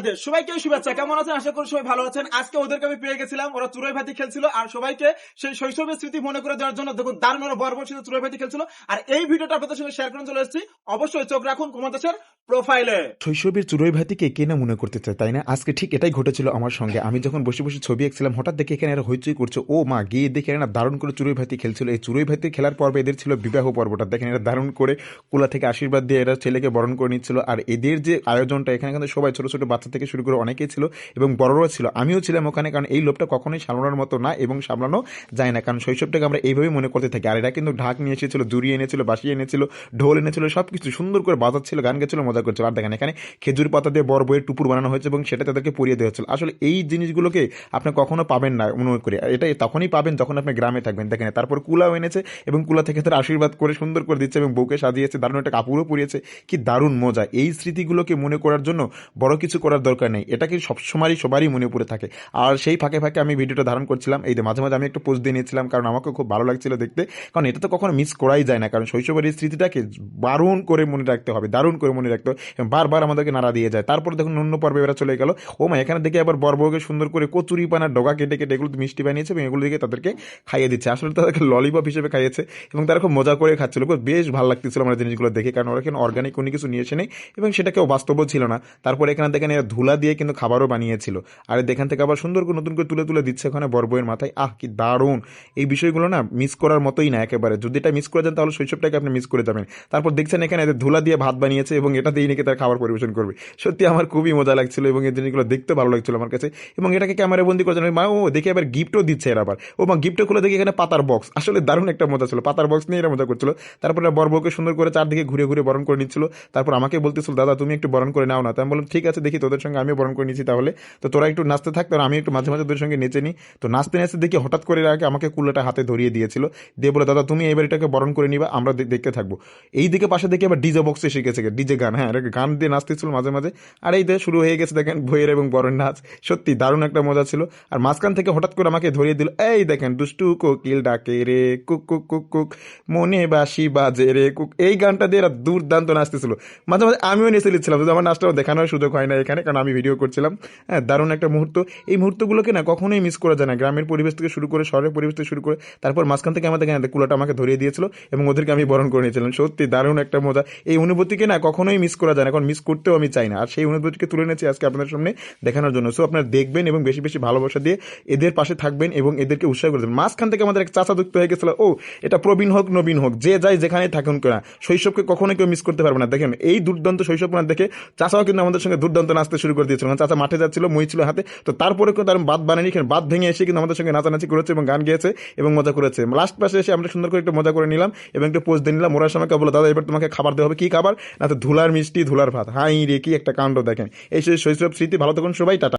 বাংলাদেশ সবাইকে শুভেচ্ছা। কেমন আছেন? আশা করি সবাই ভালো আছেন। আজকে ওদেরকে আমি পেয়ে গেছিলাম। ওরা চুরাই ভাতি খেলছিল আর সবাইকে সেই শৈশবের স্মৃতি মনে করে দেওয়ার জন্য দেখুন, দারুণ ওরা বর্বর চুরাই ভাতি খেলছিল। আর এই ভিডিওটা আপনাদের সঙ্গে শেয়ার করে চলে এসেছি, অবশ্যই চোখ রাখুন কুমার দাসের। প্রোফাইলে। শৈশবের চুরই ভাতিকে কে না মনে করতে চায়, তাই না? আজকে ঠিক এটাই ঘটেছিল আমার সঙ্গে। আমি যখন বসে বসে ছবি আঁকছিলাম, হঠাৎ দেখে এখানে এরা হইচই করছে। ও মা, গিয়ে দেখে এরা দারুণ করে চুরই ভাতি খেলছিল। এই চুরই ভাতি খেলার পর্বে এদের ছিল বিবাহ পর্বটা। দেখেন এরা দারুণ করে কুলা থেকে আশীর্বাদ দিয়ে এরা ছেলেকে বরণ করে নিচ্ছিল। আর এদের যে আয়োজনটা, এখানে কিন্তু সবাই ছোট ছোট বাচ্চা থেকে শুরু করে অনেকেই ছিল এবং বড়রাও ছিল। আমিও ছিলাম ওখানে, কারণ এই লোভটা কখনোই সামলানোর মতো না এবং সামলানো যায় না। কারণ শৈশবটাকে আমরা এইভাবেই মনে করতে থাকি। আর এরা কিন্তু ঢাক নিয়ে এসেছিল জুড়ি এনেছিল বাসি এনেছিল, ঢোল এনেছিল সব কিছু সুন্দর করে বাজাচ্ছিল, গান গেছিল মজা করছে। আর দেখেন, এখানে খেজুর পাতা দিয়ে বড় বইয়ের টুপুর বানানো হয়েছে এবং সেটা তাদেরকে পরিয়ে দেওয়া হচ্ছিল আসলে এই জিনিসগুলোকে আপনি কখনো পাবেন না, মনে করে। এটা তখনই পাবেন যখন আপনি গ্রামে থাকবেন। দেখেন, তারপর কুলাও এনেছে এবং কুলা থেকে তার আশীর্বাদ করে সুন্দর করে দিচ্ছে এবং বউকে সাজিয়েছে, দারুণ একটা কাপড়ও পরিয়েছে। কি দারুণ মজা। এই স্মৃতিগুলোকে মনে করার জন্য বড় কিছু করার দরকার নেই। এটাকে সবসময়ই সবারই মনে পড়ে থাকে। আর সেই ফাঁকে ফাঁকে আমি ভিডিওটা ধারণ করছিলাম। এই মাঝে মাঝে আমি একটু পোস্ট দিয়ে নিয়েছিলাম কারণ আমাকে খুব ভালো লাগছিল দেখতে। কারণ এটা তো কখনো মিস করাই যায় না। কারণ শৈশবের এই স্মৃতিটাকে বারণ করে মনে রাখতে হবে, দারুণ করে মনে রাখতে এবং বারবার আমাদেরকে নাড়া দিয়ে যায়। তারপর দেখুন অন্য পর্বে এরা চলে গেল। ও মা, এখানে দেখে আবার বরবউকে সুন্দর করে কচুরি পানার ডগা কেটে কেটে এগুলো মিষ্টি বানিয়েছে এবং এগুলো দিকে তাদেরকে খাইয়ে দিচ্ছে। আসলে তাদেরকে ললিপপ হিসেবে খাইয়েছে এবং তারা খুব মজা করে খাচ্ছিল। বেশ ভালো লাগতেছিল আমার জিনিসগুলো দেখে, কারণ ওরা এখানে অর্গানিক কোনো কিছু নিয়ে এসে নেই এবং সেটা কেউ বাস্তবও ছিল না। তারপর এখানে দেখেন এরা ধুলা দিয়ে কিন্তু খাবারও বানিয়েছিল। আর এখান থেকে আবার সুন্দর করে নতুন করে তুলে তুলে দিচ্ছে ওখানে বরবইয়ের মাথায়। আহ, কি দারুণ! এই বিষয়গুলো না মিস করার মতোই না একেবারে। যদি এটা মিস করে যান তাহলে শৈশবটাকে আপনি মিস করে যাবেন। তারপর দেখছেন এখানে এদের ধুলা দিয়ে ভাত বানিয়েছে এবং এটা দিয়ে নাকি তার খাবার পরিবেশন করবে। সত্যি আমার খুবই মজা লাগছিল এবং এই জিনিসগুলো দেখতে ভালো লাগছিল আমার কাছে। এবং এটাকে ক্যামেরা বন্দি করেছেন মা, ও দেখে আবার গিফটও দিচ্ছে এরা আবার। ও মা গিফটও খুলে দেখি এখানে পাতার বক্স আসলে দারুণ একটা মজা ছিল। পাতার বক্স নিয়ে এরা মজা করছিল। তারপরে বরবউকে সুন্দর করে চারদিকে ঘুরে ঘুরে বরণ করে নিচ্ছিল। তারপর আমাকে বলতেছিল, দাদা, তুমি একটু বরণ করে নাও না। তো আমি বললাম, ঠিক আছে, দেখি তোদের সঙ্গে আমিও বরণ করে নিচ্ছি তাহলে। তো তোরা একটু নাচতে থাক আমি একটু মাঝে মাঝে তোদের সঙ্গে নেচে নিই। তো নাচতে নাচতে দেখি হঠাৎ করে আগে আমাকে কুলাটা হাতে ধরিয়ে দিয়েছিল। দিয়ে বলে, দাদা, তুমি এবার এটাকে বরণ করে নিবা, আমরা দেখতে থাকব। এই দিকে পাশে দেখি আবার ডিজে বক্সে এসে গেছে ডিজে গান। হ্যাঁ এটাকে গান দিয়ে নাচতেছিল মাঝে মাঝে? আর এই শুরু হয়ে গেছে দেখেন বইয়ের এবং বরণ নাচ। সত্যি দারুণ একটা মজা ছিল। আর মাঝখান থেকে হঠাৎ করে আমাকে ধরিয়ে দিল, এই দেখেন দুষ্টু কোকিল ডাকে রে, কুক কুক কুক কুক, মনে বাসি বাজে রে, কুক। এই গানটা দিয়ে এরা দুর্দান্ত নাচতেছিল মাঝে মাঝে আমিও নেচে নিচ্ছিলাম যদি আমার নাচটাও দেখানোর সুযোগ হয় না এখানে, কারণ আমি ভিডিও করছিলাম। হ্যাঁ দারুণ একটা মুহূর্ত। এই মুহূর্তগুলোকে না কখনোই মিস করা যায় না। গ্রামের পরিবেশ থেকে শুরু করে, শহরের পরিবেশ থেকে শুরু করে, তারপর মাঝখান থেকে আমাদের কুলাটা আমাকে ধরিয়ে দিয়েছিল এবং ওদেরকে আমি বরণ করে নিয়েছিলাম। সত্যি দারুণ একটা মজা। এই অনুভূতিকে না কখনোই মিস করা যায় না এখন মিস করতেও আমি চাই না। আর সেই অনুভূতিকে তুলে এনেছি আজকে আপনাদের সামনে দেখানোর জন্য। সো আপনারা দেখবেন এবং বেশি বেশি ভালোবাসা দিয়ে এদের পাশে থাকবেন এবং এদেরকে উৎসাহ করে দেবেন। মাঝখান থেকে আমাদের এক চাচা যুক্ত হয়ে গেছিল, ও, এটা প্রবীণ হোক, নবীন হোক, যে যাই যেখানে থাকুন কেনা, শৈশবকে কখনোই কেউ মিস করতে পারবে না। দেখেন, এই দুর্দান্ত শৈশব না দেখে চাচাও কিন্তু আমাদের সঙ্গে দুর্দান্ত নাচতে শুরু করে দিয়েছিল। চাচা মাঠে যাচ্ছিল, মই ছিল হাতে। তো তারপরে কিন্তু তার বাদ বানানি এখানে বাদ ভেঙে এসে কিন্তু আমাদের সঙ্গে নাচানাচি করেছে এবং গান গেয়েছে এবং মজা করেছে। লাস্ট পাশে এসে আমরা সুন্দর করে একটু মজা করে নিলাম এবং একটু পোস্ট দিয়ে নিলাম। ওরা সময় বলো দাদা, এবার তোমাকে খাবার দেওয়া হবে। কি খাবার? না, তো ধুলার মিষ্টি ধুলার ভাত। হাই রে, কি একটা কাণ্ড দেখেন। এই শৈশব স্মৃতি, ভালো থাকুন সবাই, টাটা।